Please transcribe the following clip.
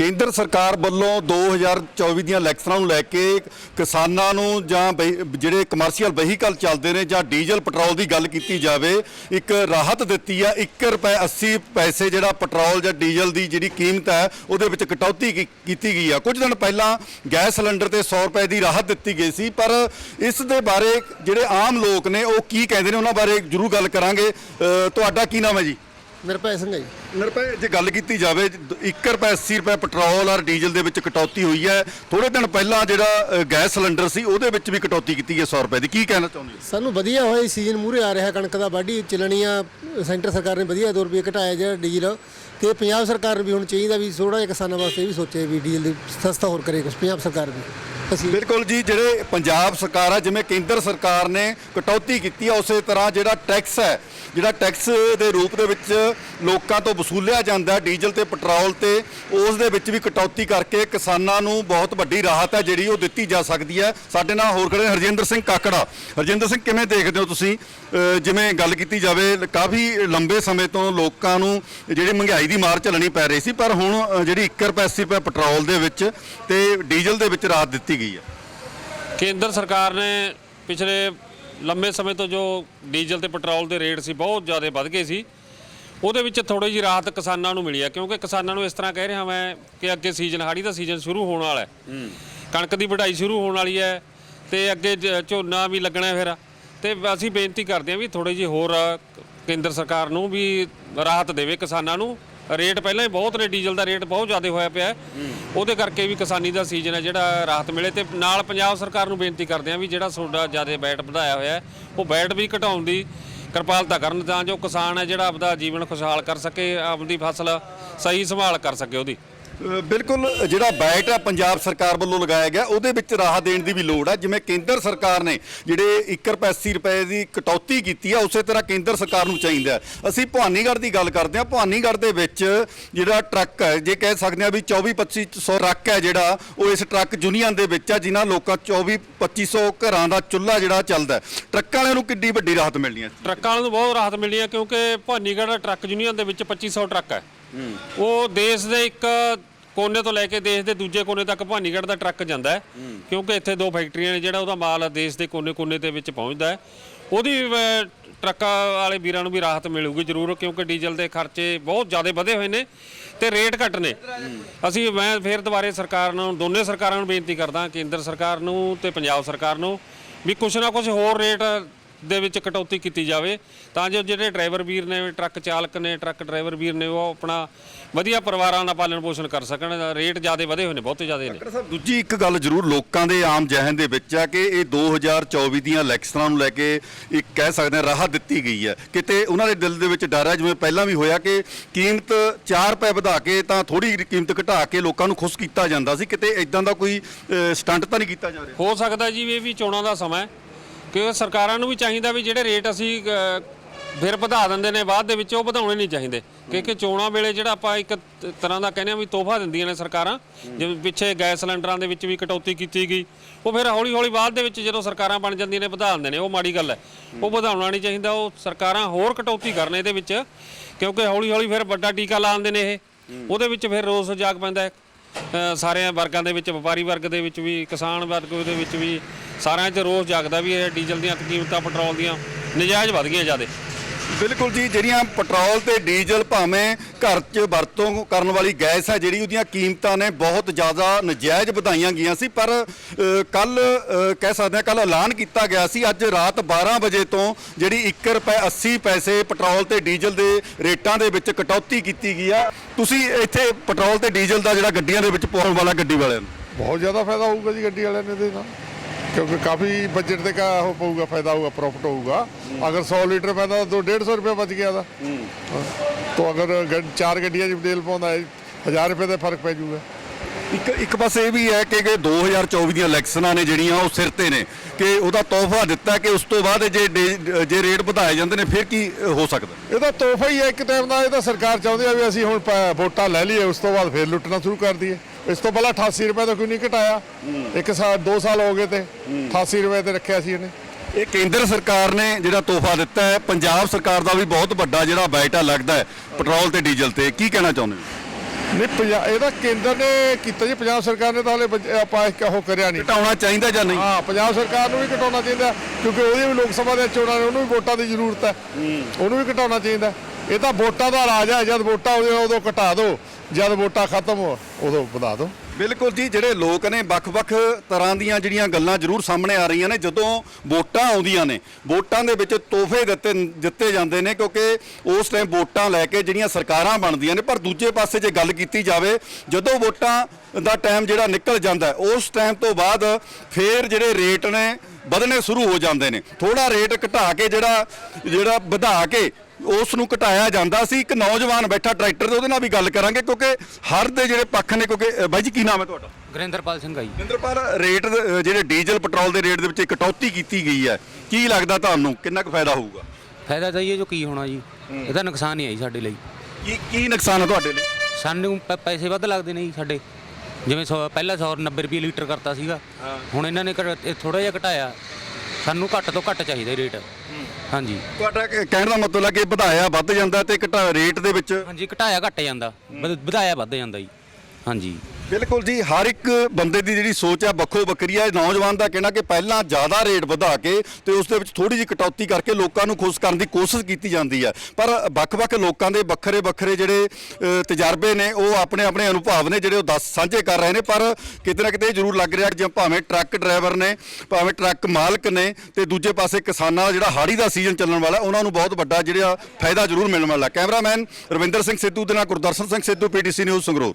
ਕੇਂਦਰ ਸਰਕਾਰ ਵੱਲੋਂ 2024 ਦੀਆਂ ਇਲੈਕਸ਼ਨਾਂ ਨੂੰ ਲੈ ਕੇ ਕਿਸਾਨਾਂ ਨੂੰ ਜਾਂ ਵਹੀ- ਜਿਹੜੇ ਕਮਰਸ਼ੀਅਲ ਵਹੀਕਲ ਚੱਲਦੇ ਨੇ ਜਾਂ ਡੀਜ਼ਲ, ਪੈਟਰੋਲ ਦੀ ਗੱਲ ਕੀਤੀ ਜਾਵੇ, ਇੱਕ ਰਾਹਤ ਦਿੱਤੀ ਆ 1 ਰੁਪਏ 80 ਪੈਸੇ ਜਿਹੜਾ ਪੈਟਰੋਲ ਜਾਂ ਡੀਜ਼ਲ ਦੀ ਜਿਹੜੀ ਕੀਮਤ ਹੈ, ਉਹਦੇ ਵਿੱਚ ਕਟੌਤੀ ਕੀ- ਕੀਤੀ ਗਈ ਆ। ਕੁਝ ਦਿਨ ਪਹਿਲਾਂ ਗੈਸ ਸਿਲੰਡਰ ਤੇ 100 ਰੁਪਏ ਦੀ ਰਾਹਤ ਦਿੱਤੀ ਗਈ ਸੀ, ਪਰ ਇਸ ਦੇ ਬਾਰੇ ਜਿਹੜੇ ਆਮ ਲੋਕ ਨੇ, ਉਹ ਕੀ ਕਹਿੰਦੇ ਨੇ, ਉਹਨਾਂ ਬਾਰੇ ਜ਼ਰੂਰ ਗੱਲ ਕਰਾਂਗੇ। ਤੁਹਾਡਾ ਕੀ ਨਾਮ ਹੈ ਜੀ? ਨਿਰਭੈ ਸਿੰਘ ਹੈ ਜੀ। ਨਿਰਪੈ ਜੇ ਗੱਲ ਕੀਤੀ ਜਾਵੇ 1 ਰੁਪਏ 80 ਰੁਪਏ ਪੈਟਰੋਲ ਔਰ ਡੀਜ਼ਲ ਦੇ ਵਿੱਚ ਕਟੌਤੀ ਹੋਈ ਹੈ। ਥੋੜੇ ਦਿਨ ਪਹਿਲਾਂ ਜਿਹੜਾ ਅ, ਗੈਸ ਸਿਲੰਡਰ ਸੀ ਉਹਦੇ ਵਿੱਚ ਵੀ ਕਟੌਤੀ ਕੀਤੀ ਹੈ 100 ਰੁਪਏ ਦੀ। ਕੀ ਕਹਿਣਾ ਚਾਹੁੰਦੇ ਹੋ? ਸਾਨੂੰ ਵਧੀਆ ਹੋਇਆ ਸੀਜ਼ਨ ਮੂਰੇ ਆ ਰਿਹਾ ਕਣਕ ਦਾ ਵਾਢੀ ਚੱਲਣੀ ਆ ਸੈਂਟਰ ਸਰਕਾਰ ਨੇ ਵਧੀਆ 2 ਰੁਪਏ ਘਟਾਇਆ ਜਿਹੜਾ ਡੀਜ਼ਲ ਤੇ ਪੰਜਾਬ ਸਰਕਾਰ ਨੂੰ ਵੀ ਹੁਣ ਚਾਹੀਦਾ ਵੀ ਥੋੜਾ ਜਿਹਾ ਕਿਸਾਨਾਂ ਵਾਸਤੇ ਇਹ ਵੀ ਸੋਚੇ ਵੀ ਡੀਜ਼ਲ ਦੀ ਸਸਤਾ ਹੋਰ ਕਰੇ ਕੁਛ ਪੰਜਾਬ ਸਰਕਾਰ ਵੀ। ਅਸੀਂ ਬਿਲਕੁਲ ਜੀ, ਜਿਹੜੇ ਪੰਜਾਬ ਸਰਕਾਰ ਆ, ਜਿਵੇਂ ਕੇਂਦਰ ਸਰਕਾਰ ਨੇ ਕਟੌਤੀ ਕੀਤੀ ਆ, ਉਸੇ ਤਰ੍ਹਾਂ ਜਿਹੜਾ ਟੈਕਸ ਹੈ, ਜਿਹੜਾ ਟੈਕਸ ਦੇ ਰੂਪ ਦੇ ਵਿੱਚ ਲੋਕਾਂ ਤੋਂ ਵਸੂਲਿਆ ਜਾਂਦਾ ਡੀਜ਼ਲ ਤੇ ਪੈਟਰੋਲ ਤੇ, ਉਸ ਦੇ ਵਿੱਚ ਵੀ ਕਟੌਤੀ ਕਰਕੇ ਕਿਸਾਨਾਂ ਨੂੰ ਬਹੁਤ ਵੱਡੀ ਰਾਹਤ ਹੈ, ਜਿਹੜੀ ਉਹ ਦਿੱਤੀ ਜਾ ਸਕਦੀ ਹੈ। ਸਾਡੇ ਨਾਲ ਹੋਰ ਖੜੇ ਹਰਜਿੰਦਰ ਸਿੰਘ ਕਾਕੜਾ। ਹਰਜਿੰਦਰ ਸਿੰਘ, ਕਿਵੇਂ ਦੇਖਦੇ ਹੋ ਤੁਸੀਂ? ਜਿਵੇਂ ਗੱਲ ਕੀਤੀ ਜਾਵੇ, ਕਾਫੀ ਲੰਬੇ ਸਮੇਂ ਤੋਂ ਲੋਕਾਂ ਨੂੰ ਜਿਹੜੀ ਮਹਿੰਗਾਈ ਦੀ ਮਾਰ ਝੱਲਣੀ ਪੈ ਰਹੀ ਸੀ, ਪਰ ਹੁਣ ਜਿਹੜੀ 1 ਰੁਪਏ 80 ਰੁਪਏ ਪੈਟਰੋਲ ਦੇ ਵਿੱਚ ਤੇ ਡੀਜ਼ਲ ਦੇ ਵਿੱਚ ਰਾਹਤ ਦਿੱਤੀ ਗਈ ਹੈ ਕੇਂਦਰ ਸਰਕਾਰ ਨੇ ਪਿਛਲੇ ਲੰਬੇ ਸਮੇਂ ਤੋਂ ਜੋ ਡੀਜ਼ਲ ਤੇ ਪੈਟਰੋਲ ਦੇ ਰੇਟ ਸੀ ਬਹੁਤ ਜ਼ਿਆਦਾ ਵੱਧ ਗਏ ਸੀ। ਉਹਦੇ ਵਿੱਚ ਥੋੜੀ ਜਿਹੀ ਰਾਹਤ ਕਿਸਾਨਾਂ ਨੂੰ ਮਿਲੀ ਹੈ ਕਿਉਂਕਿ ਕਿਸਾਨਾਂ ਨੂੰ ਇਸ ਤਰ੍ਹਾਂ ਕਹਿ ਰਿਹਾ ਮੈਂ ਕਿ ਅੱਗੇ ਸੀਜ਼ਨ ਹਾੜੀ ਦਾ ਸੀਜ਼ਨ ਸ਼ੁਰੂ ਹੋਣ ਵਾਲਾ ਹੈ। ਕਣਕ ਦੀ ਵਢਾਈ ਸ਼ੁਰੂ ਹੋਣ ਵਾਲੀ ਹੈ ਤੇ ਅੱਗੇ ਜ- ਝੋਨਾ ਵੀ ਲੱਗਣਾ ਫਿਰ। ਤੇ ਅਸੀਂ ਬੇਨਤੀ ਕਰਦੇ ਹਾਂ ਵੀ ਥੋੜੀ ਜਿਹੀ ਹੋਰ ਕੇਂਦਰ ਸਰਕਾਰ ਨੂੰ ਵੀ ਰਾਹਤ ਦੇਵੇ ਕਿਸਾਨਾਂ ਨੂੰ। ਰੇਟ ਪਹਿਲਾਂ ਹੀ ਬਹੁਤ ਨੇ ਡੀਜ਼ਲ ਦਾ ਰੇਟ ਬਹੁਤ ਜ਼ਿਆਦਾ ਹੋਇਆ ਪਿਆ ਹੈ। ਉਹਦੇ ਕਰਕੇ ਵੀ ਕਿਸਾਨੀ ਦਾ ਸੀਜ਼ਨ ਹੈ ਜਿਹੜਾ ਰਾਹਤ ਮਿਲੇ ਤੇ ਨਾਲ ਪੰਜਾਬ ਸਰਕਾਰ ਨੂੰ ਬੇਨਤੀ ਕਰਦੇ ਹਾਂ ਵੀ ਜਿਹੜਾ ਤੁਹਾਡਾ ਜ਼ਿਆਦਾ ਬੈਟ ਵਧਾਇਆ ਹੋਇਆ ਹੈ ਉਹ ਬੈਟ ਵੀ ਘਟਾਉਣ ਦੀ ਕਿਰਪਾਲਤਾ ਕਰਨ ਤਾਂ ਜੋ ਕਿਸਾਨ ਹੈ ਜਿਹੜਾ ਆਪਦਾ ਜੀਵਨ ਖੁਸ਼ਹਾਲ ਕਰ ਸਕੇ ਆਪਦੀ ਫਸਲ ਸਹੀ ਸੰਭਾਲ ਕਰ ਸਕੇ ਉਹਦੀ ਬਿਲਕੁਲ ਜਿਹੜਾ ਬੈਟ ਹੈ ਪੰਜਾਬ ਸਰਕਾਰ ਵੱਲੋਂ ਲਗਾਇਆ ਗਿਆ ਉਹਦੇ ਵਿੱਚ ਰਾਹਤ ਦੇਣ ਦੀ ਵੀ ਲੋੜ ਹੈ। ਜਿਵੇਂ ਕੇਂਦਰ ਸਰਕਾਰ ਨੇ ਜਿਹੜੇ 1 ਰੁਪਏ 80 ਰੁਪਏ ਦੀ ਕਟੌਤੀ ਕੀਤੀ ਹੈ ਉਸੇ ਤਰ੍ਹਾਂ ਕੇਂਦਰ ਸਰਕਾਰ ਨੂੰ ਚਾਹੀਦਾ। ਅਸੀਂ ਭਵਾਨੀਗੜ੍ਹ ਦੀ ਗੱਲ ਕਰਦੇ ਹਾਂ। ਭਵਾਨੀਗੜ੍ਹ ਦੇ ਵਿੱਚ ਜਿਹੜਾ ਟਰੱਕ ਹੈ ਜੇ ਕਹਿ ਸਕਦੇ ਹਾਂ ਵੀ 24 2500 ਟਰੱਕ ਹੈ ਜਿਹੜਾ ਉਹ ਇਸ ਟਰੱਕ ਯੂਨੀਅਨ ਦੇ ਵਿੱਚ ਹੈ ਜਿਨ੍ਹਾਂ ਲੋਕਾਂ 24 2500 ਘਰਾਂ ਦਾ ਚੁੱਲ੍ਹਾ ਜਿਹੜਾ ਚੱਲਦਾ। ਟਰੱਕਾਂ ਵਾਲਿਆਂ ਨੂੰ ਕਿੱਡੀ ਵੱਡੀ ਰਾਹਤ ਮਿਲਣੀ ਹੈ? ਟਰੱਕਾਂ ਵਾਲਿਆਂ ਨੂੰ ਬਹੁਤ ਰਾਹਤ ਮਿਲੀ ਹੈ ਕਿਉਂਕਿ ਭਾਨੀਗੜ੍ਹ ਟਰੱਕ ਯੂਨੀਅਨ ਦੇ ਵਿੱਚ 2500 ਟਰੱਕ ਹੈ। ਉਹ ਦੇਸ਼ ਦੇ ਇੱਕ ਕੋਨੇ ਤੋਂ ਲੈ ਕੇ ਦੇਸ਼ ਦੇ ਦੂਜੇ ਕੋਨੇ ਤੱਕ ਭਾਨੀਗੜ੍ਹ ਦਾ ਟਰੱਕ ਜਾਂਦਾ ਹੈ ਕਿਉਂਕਿ ਇੱਥੇ ਦੋ ਫੈਕਟਰੀਆਂ ਨੇ ਜਿਹੜਾ ਉਹਦਾ ਮਾਲ ਦੇਸ਼ ਦੇ ਕੋਨੇ-ਕੋਨੇ ਦੇ ਵਿੱਚ ਪਹੁੰਚਦਾ ਹੈ। ਉਹਦੀ ਟਰੱਕਾਂ ਵਾਲੇ ਵੀਰਾਂ ਨੂੰ ਵੀ ਰਾਹਤ ਮਿਲੂਗੀ ਜ਼ਰੂਰ ਕਿਉਂਕਿ ਡੀਜ਼ਲ ਦੇ ਖਰਚੇ ਬਹੁਤ ਜ਼ਿਆਦਾ ਵਧੇ ਹੋਏ ਨੇ ਤੇ ਰੇਟ ਘੱਟ ਨੇ। ਅਸੀਂ ਮੈਂ ਫੇਰ ਦੁਬਾਰੇ ਸਰਕਾਰ ਨੂੰ ਦੋਨੇ ਸਰਕਾਰਾਂ ਨੂੰ ਬੇਨਤੀ ਕਰਦਾ ਕੇਂਦਰ ਸਰਕਾਰ ਨੂੰ ਤੇ ਪੰਜਾਬ ਸਰਕਾਰ ਨੂੰ ਵੀ ਕੁਛ ਨਾ ਕੁਛ ਹੋਰ ਰੇਟ ਦੇ ਵਿੱਚ ਕਟੌਤੀ ਕੀਤੀ ਜਾਵੇ ਤਾਂ ਜੋ ਜਿਹੜੇ ਡਰਾਈਵਰ ਵੀਰ ਨੇ ਟਰੱਕ ਚਾਲਕ ਨੇ ਟਰੱਕ ਡਰਾਈਵਰ ਵੀਰ ਨੇ ਉਹ ਆਪਣਾ ਵਧੀਆ ਪਰਿਵਾਰਾਂ ਦਾ ਪਾਲਣ ਪੋਸ਼ਣ ਕਰ ਸਕਣ। ਰੇਟ ਜ਼ਿਆਦਾ ਵਧੇ ਹੋਏ ਨੇ ਬਹੁਤੇ ਜ਼ਿਆਦਾ ਨੇ। ਡਾਕਟਰ ਸਾਹਿਬ ਦੂਜੀ ਇੱਕ ਗੱਲ ਜ਼ਰੂਰ ਲੋਕਾਂ ਦੇ ਆਮ ਜ਼ਹਿਨ ਦੇ ਵਿੱਚ ਆ ਕਿ ਇਹ 2024 ਦੀਆਂ ਇਲੈਕਸ਼ਨਾਂ ਨੂੰ ਲੈ ਕੇ ਇੱਕ ਕਹਿ ਸਕਦੇ ਹਾਂ ਰਾਹਤ ਦਿੱਤੀ ਗਈ ਹੈ। ਕਿਤੇ ਉਹਨਾਂ ਦੇ ਦਿਲ ਦੇ ਵਿੱਚ ਡਰ ਹੈ ਜਿਵੇਂ ਪਹਿਲਾਂ ਵੀ ਹੋਇਆ ਕਿ ਕੀਮਤ 4 ਰੁਪਏ ਵਧਾ ਕੇ ਤਾਂ ਥੋੜੀ ਕੀਮਤ ਘਟਾ ਕੇ ਲੋਕਾਂ ਨੂੰ ਖੁਸ਼ ਕੀਤਾ ਜਾਂਦਾ ਸੀ। ਕਿਤੇ ਇਦਾਂ ਦਾ ਕੋਈ ਸਟੰਟ ਤਾਂ ਨਹੀਂ ਕੀਤਾ ਜਾ ਰਿਹਾ? ਹੋ ਸਕਦਾ ਜੀ ਇਹ ਵੀ ਚੋਣਾਂ ਦਾ ਸਮਾਂ ਹੈ। ਕਿਉਂਕਿ ਸਰਕਾਰਾਂ ਨੂੰ ਵੀ ਚਾਹੀਦਾ ਵੀ ਜਿਹੜੇ ਰੇਟ ਅਸੀਂ ਫਿਰ ਵਧਾ ਦਿੰਦੇ ਨੇ, ਬਾਅਦ ਦੇ ਵਿੱਚ ਉਹ ਵਧਾਉਣੇ ਨਹੀਂ ਚਾਹੀਦੇ। ਕਿਉਂਕਿ ਚੋਣਾਂ ਵੇਲੇ ਜਿਹੜਾ ਆਪਾਂ ਇੱਕ ਤਰ੍ਹਾਂ ਦਾ ਕਹਿੰਦੇ ਆ ਵੀ ਤੋਹਫਾ ਦਿੰਦੀਆਂ ਨੇ ਸਰਕਾਰਾਂ। ਜਿਵੇਂ ਪਿੱਛੇ ਗੈਸ ਸਿਲੰਡਰਾਂ ਦੇ ਵਿੱਚ ਵੀ ਕਟੌਤੀ ਕੀਤੀ ਗਈ। ਉਹ ਫਿਰ ਹੌਲੀ ਹੌਲੀ ਬਾਅਦ ਦੇ ਵਿੱਚ ਜਦੋਂ ਸਰਕਾਰਾਂ ਬਣ ਜਾਂਦੀਆਂ ਨੇ, ਵਧਾ ਦਿੰਦੇ ਨੇ। ਉਹ ਮਾੜੀ ਗੱਲ ਹੈ। ਉਹ ਵਧਾਉਣਾ ਨਹੀਂ ਚਾਹੀਦਾ। ਉਹ ਸਰਕਾਰਾਂ ਹੋਰ ਕਟੌਤੀ ਕਰਨ ਇਹਦੇ ਵਿੱਚ। ਕਿਉਂਕਿ ਹੌਲੀ ਹੌਲੀ ਫਿਰ ਵੱਡਾ ਟੀਕਾ ਲਾਉਂਦੇ ਨੇ ਇਹ। ਉਹਦੇ ਵਿੱਚ ਫਿਰ ਰੋਸ ਜਾਗ ਪੈਂਦਾ ਹੈ। ਸਾਰਿਆਂ ਵਰਗਾਂ ਦੇ ਵਿੱਚ, ਵਪਾਰੀ ਵਰਗ ਦੇ ਵਿੱਚ ਵੀ, ਕਿਸਾਨ ਵਰਗ ਦੇ ਵਿੱਚ ਵੀ, ਸਾਰਿਆਂ 'ਚ ਰੋਸ ਜਾਗਦਾ ਵੀ ਇਹ ਡੀਜ਼ਲ ਦੀਆਂ ਕੀਮਤਾਂ, ਪੈਟਰੋਲ ਦੀਆਂ ਨਜਾਇਜ਼ ਵਧ ਗਈਆਂ ਜ਼ਿਆਦਾ। ਬਿਲਕੁਲ ਜੀ, ਜਿਹੜੀਆਂ ਪੈਟਰੋਲ ਤੇ ਡੀਜ਼ਲ ਭਾਵੇਂ ਘਰ 'ਚ ਵਰਤੋਂ ਕਰਨ ਵਾਲੀ ਗੈਸ ਹੈ, ਜਿਹੜੀ ਉਹਦੀਆਂ ਕੀਮਤਾਂ ਨੇ ਬਹੁਤ ਜ਼ਿਆਦਾ ਨਜਾਇਜ਼ ਵਧਾਈਆਂ ਗਈਆਂ ਸੀ। ਪਰ ਕੱਲ ਕਹਿ ਸਕਦੇ ਹਾਂ ਕੱਲ ਐਲਾਨ ਕੀਤਾ ਗਿਆ ਸੀ, ਅੱਜ ਰਾਤ 12 ਵਜੇ ਤੋਂ ਜਿਹੜੀ 1 ਰੁਪਏ 80 ਪੈਸੇ ਪੈਟਰੋਲ ਤੇ ਡੀਜ਼ਲ ਦੇ ਰੇਟਾਂ ਦੇ ਵਿੱਚ ਕਟੌਤੀ ਕੀਤੀ ਗਈ ਆ। ਤੁਸੀਂ ਇੱਥੇ ਪੈਟਰੋਲ ਤੇ ਡੀਜ਼ਲ ਦਾ ਜਿਹੜਾ ਗੱਡੀਆਂ ਦੇ ਵਿੱਚ ਪਾਉਣ ਵਾਲਾ ਗੱਡੀ ਵਾਲਿਆਂ ਨੂੰ? ਬਹੁਤ ਜ਼ਿਆਦਾ ਫਾਇਦਾ ਹੋਊਗਾ ਜੀ ਗੱਡੀ ਵਾਲਿਆਂ ਨੇ ਇਹਦੇ ਨਾਲ। ਕਿਉਂਕਿ ਕਾਫੀ ਬਜਟ ਤੇ ਕਾ ਉਹ ਪਊਗਾ ਫਾਇਦਾ ਹੋਊਗਾ ਪ੍ਰੋਫਿਟ ਹੋਊਗਾ। ਅਗਰ 100 ਲੀਟਰ ਪੈਂਦਾ ਤਾਂ 150 ਰੁਪਏ ਬਚ ਗਿਆ ਦਾ ਤਾਂ ਅਗਰ ਚਾਰ ਗੱਡੀਆਂ 'ਚ ਤੇਲ ਪਾਉਂਦਾ ਹੈ 1000 ਰੁਪਏ ਦਾ ਫ਼ਰਕ ਪੈ ਜਾਊਗਾ। ਇੱਕ ਇੱਕ ਪਾਸੇ ਇਹ ਵੀ ਹੈ ਕਿ ਕਿ 2024 ਦੀਆਂ ਇਲੈਕਸ਼ਨਾਂ ਨੇ ਜਿਹੜੀਆਂ ਉਹ ਸਿਰ ਤੇ ਨੇ ਕਿ ਉਹਦਾ ਤੋਹਫਾ ਦਿੱਤਾ ਕਿ ਉਸ ਤੋਂ ਬਾਅਦ ਜੇ ਜੇ ਰੇਟ ਵਧਾਏ ਜਾਂਦੇ ਨੇ ਫਿਰ ਕੀ ਹੋ ਸਕਦਾ? ਇਹ ਤਾਂ ਤੋਹਫਾ ਹੀ ਹੈ ਇੱਕ ਟਾਈਮ ਦਾ ਇਹ ਤਾਂ ਸਰਕਾਰ ਚਾਹੁੰਦੀ ਆ ਵੀ ਅਸੀਂ ਹੁਣ ਵੋਟਾਂ ਲੈ ਲਈਏ ਉਸ ਤੋਂ ਬਾਅਦ ਫਿਰ ਲੁੱਟਣਾ ਸ਼ੁਰੂ ਕਰ ਦਈਏ। ਇਸ ਤੋਂ ਪਹਿਲਾਂ 88 ਰੁਪਏ ਤਾਂ ਕੋਈ ਨਹੀਂ ਘਟਾਇਆ? ਇੱਕ ਸਾਲ 2 ਸਾਲ ਹੋ ਗਏ ਤੇ 88 ਰੁਪਏ ਤੇ ਰੱਖਿਆ ਸੀ ਇਹਨੇ। ਇਹ ਕੇਂਦਰ ਸਰਕਾਰ ਨੇ ਜਿਹੜਾ ਤੋਹਫਾ ਦਿੱਤਾ ਹੈ ਪੰਜਾਬ ਸਰਕਾਰ ਦਾ ਵੀ ਬਹੁਤ ਵੱਡਾ ਜਿਹੜਾ ਬੈਟਾ ਲੱਗਦਾ ਹੈ ਪੈਟਰੋਲ ਤੇ ਡੀਜ਼ਲ ਤੇ। ਕੀ ਕਹਿਣਾ ਚਾਹੁੰਦੇ ਹੋ? ਨਹੀਂ ਪੰਜਾਬ ਇਹਦਾ ਕੇਂਦਰ ਨੇ ਕੀਤਾ ਜੀ ਪੰਜਾਬ ਸਰਕਾਰ ਨੇ ਤਾਂ ਹਲੇ ਆਪਾਂ ਇਹ ਉਹ ਕਰਿਆ ਨਹੀਂ। ਘਟਾਉਣਾ ਚਾਹੀਦਾ ਜਾਂ ਨਹੀਂ? ਹਾਂ ਪੰਜਾਬ ਸਰਕਾਰ ਨੂੰ ਵੀ ਘਟਾਉਣਾ ਚਾਹੀਦਾ ਕਿਉਂਕਿ ਉਹਦੀ ਵੀ ਲੋਕ ਸਭਾ ਦੇ ਚੋਣਾਂ ਨੇ ਉਹਨੂੰ ਵੀ ਵੋਟਾਂ ਦੀ ਜ਼ਰੂਰਤ ਹੈ। ਉਹਨੂੰ ਵੀ ਘਟਾਉਣਾ ਚਾਹੀਦਾ। ਇਹ ਤਾਂ ਵੋਟਾਂ ਦਾ ਰਾਜ ਹੈ ਜਦ ਵੋਟਾਂ ਹੋ ਜਾਣ ਉਦੋਂ ਘਟਾ ਦਿਓ। ਜਦ ਵੋਟਾਂ ਖਤਮ ਹੋ ਉਦੋਂ ਵਧਾ ਦਿਓ। ਬਿਲਕੁਲ ਜੀ, ਜਿਹੜੇ ਲੋਕ ਨੇ ਵੱਖ-ਵੱਖ ਤਰ੍ਹਾਂ ਦੀਆਂ ਜਿਹੜੀਆਂ ਗੱਲਾਂ ਜ਼ਰੂਰ ਸਾਹਮਣੇ ਆ ਰਹੀਆਂ ਨੇ, ਜਦੋਂ ਵੋਟਾਂ ਆਉਂਦੀਆਂ ਨੇ, ਵੋਟਾਂ ਦੇ ਵਿੱਚ ਤੋਹਫੇ ਦਿੱਤੇ ਦਿੱਤੇ ਜਾਂਦੇ ਨੇ, ਕਿਉਂਕਿ ਉਸ ਟਾਈਮ ਵੋਟਾਂ ਲੈ ਕੇ ਜਿਹੜੀਆਂ ਸਰਕਾਰਾਂ ਬਣਦੀਆਂ ਨੇ, ਪਰ ਦੂਜੇ ਪਾਸੇ ਜੇ ਗੱਲ ਕੀਤੀ ਜਾਵੇ, ਜਦੋਂ ਵੋਟਾਂ ਦਾ ਟਾਈਮ ਜਿਹੜਾ ਨਿਕਲ ਜਾਂਦਾ ਉਸ ਟਾਈਮ ਤੋਂ ਬਾਅਦ ਫੇਰ ਜਿਹੜੇ ਰੇਟ ਨੇ, ਵਧਣੇ ਸ਼ੁਰੂ ਹੋ ਜਾਂਦੇ ਨੇ। ਥੋੜਾ ਰੇਟ ਘਟਾ ਕੇ ਜਿਹੜਾ ਜਿਹੜਾ ਵਧਾ ਕੇ ਉਸ ਨੂੰ ਘਟਾਇਆ ਜਾਂਦਾ ਸੀ। ਇੱਕ ਨੌਜਵਾਨ ਬੈਠਾ ਟਰੈਕਟਰ ਤੇ ਉਹਦੇ ਨਾਲ ਵੀ ਗੱਲ ਕਰਾਂਗੇ ਕਿਉਂਕਿ ਹਰ ਦੇ ਜਿਹੜੇ ਪੱਖ ਨੇ ਕਿਉਂਕਿ ਬਾਈ ਜੀ ਕੀ ਨਾਮ ਹੈ ਤੁਹਾਡਾ? ਗੁਰਿੰਦਰਪਾਲ ਸਿੰਘ ਆ ਜੀ। ਇੰਦਰਪਾਲ ਰੇਟ ਦੇ- ਜਿਹੜੇ ਡੀਜ਼ਲ ਪੈਟਰੋਲ ਦੇ ਰੇਟ ਦੇ ਵਿੱਚ ਕਟੌਤੀ ਕੀਤੀ ਗਈ ਹੈ। ਕੀ ਲੱਗਦਾ ਤੁਹਾਨੂੰ? ਕਿੰਨਾ ਕੁ ਫਾਇਦਾ ਹੋਊਗਾ? ਫਾਇਦਾ ਤਾਂ ਇਹ ਜੋ ਕੀ ਹੋਣਾ ਜੀ। ਇਹਦਾ ਨੁਕਸਾਨ ਹੀ ਜੀ ਸਾਡੇ ਲਈ। ਕੀ ਕੀ ਨੁਕਸਾਨ ਹੈ ਤੁਹਾਡੇ ਲਈ? ਸਾਨੂੰ ਪ- ਪੈਸੇ ਵੱਧ ਲੱਗਦੇ ਨੇ ਜੀ ਸਾਡੇ। ਜਿਵੇਂ ਸੌ ਪਹਿਲਾਂ 190 ਰੁਪਏ ਲੀਟਰ ਕਰਤਾ ਸੀਗਾ। ਹੁਣ ਇਹਨਾਂ ਨੇ ਥੋੜਾ ਜਿਹਾ ਘਟਾਇਆ। ਸਾਨੂੰ ਘੱਟ ਤੋਂ ਘੱਟ ਚਾਹੀਦਾ ਰੇਟ। ਹਾਂਜੀ। ਤੁਹਾਡਾ ਕ- ਕਹਿਣ ਦਾ ਮਤਲਬ ਹੈ ਕਿ ਵਧਾਇਆ ਵੱਧ ਜਾਂਦਾ ਤੇ ਘਟਾ ਰੇਟ ਦੇ ਵਿੱਚ ਹਾਂਜੀ ਘਟਾਇਆ ਘੱਟ ਜਾਂਦਾ। ਵਧ- ਵਧਾਇਆ ਵੱਧ ਜਾਂਦਾ ਜੀ। ਹਾਂਜੀ। ਬਿਲਕੁਲ ਜੀ ਹਰ ਇੱਕ ਬੰਦੇ ਦੀ ਜਿਹੜੀ ਸੋਚ ਹੈ ਵੱਖੋ ਵੱਖਰੀ ਹੈ ਨੌਜਵਾਨ ਦਾ ਕਹਿਣਾ ਕਿ ਪਹਿਲਾਂ ਜ਼ਿਆਦਾ ਰੇਟ ਵਧਾ ਕੇ ਤੇ ਉਸ ਦੇ ਵਿੱਚ ਥੋੜੀ ਜਿਹੀ ਕਟੌਤੀ ਕਰਕੇ ਲੋਕਾਂ ਨੂੰ ਖੁਸ਼ ਕਰਨ ਦੀ ਕੋਸ਼ਿਸ਼ ਕੀਤੀ ਜਾਂਦੀ ਹੈ ਪਰ ਵੱਖ-ਵੱਖ ਲੋਕਾਂ ਦੇ ਵੱਖਰੇ ਵੱਖਰੇ ਜਿਹੜੇ ਅ, ਤਜਰਬੇ ਨੇ ਉਹ ਆਪਣੇ ਆਪਣੇ ਅਨੁਭਵ ਨੇ ਜਿਹੜੇ ਉਹ ਦੱਸ ਸਾਂਝੇ ਕਰ ਰਹੇ ਨੇ। ਪਰ ਕਿਤੇ ਨਾ ਕਿਤੇ ਇਹ ਜ਼ਰੂਰ ਲੱਗ ਰਿਹਾ ਕਿ ਜਿਵੇਂ ਭਾਵੇਂ ਟਰੱਕ ਡਰਾਈਵਰ ਨੇ ਭਾਵੇਂ ਟਰੱਕ ਮਾਲਕ ਨੇ ਤੇ ਦੂਜੇ ਪਾਸੇ ਕਿਸਾਨਾਂ ਦਾ ਜਿਹੜਾ ਹਾੜੀ ਦਾ ਸੀਜ਼ਨ ਚੱਲਣ ਵਾਲਾ ਉਹਨਾਂ ਨੂੰ ਬਹੁਤ ਵੱਡਾ ਜਿਹੜਾ ਫਾਇਦਾ ਜ਼ਰੂਰ ਮਿਲਣ ਵਾਲਾ। ਕੈਮਰਾਮੈਨ ਰਵਿੰਦਰ ਸਿੰਘ ਸਿੱਧੂ ਦੇ ਨਾਲ ਗੁਰਦਰਸ਼ਨ ਸਿੰਘ ਸਿੱਧੂ ਪੀਟੀਸੀ ਨਿਊਜ਼ ਸੰਗਰੂਰ।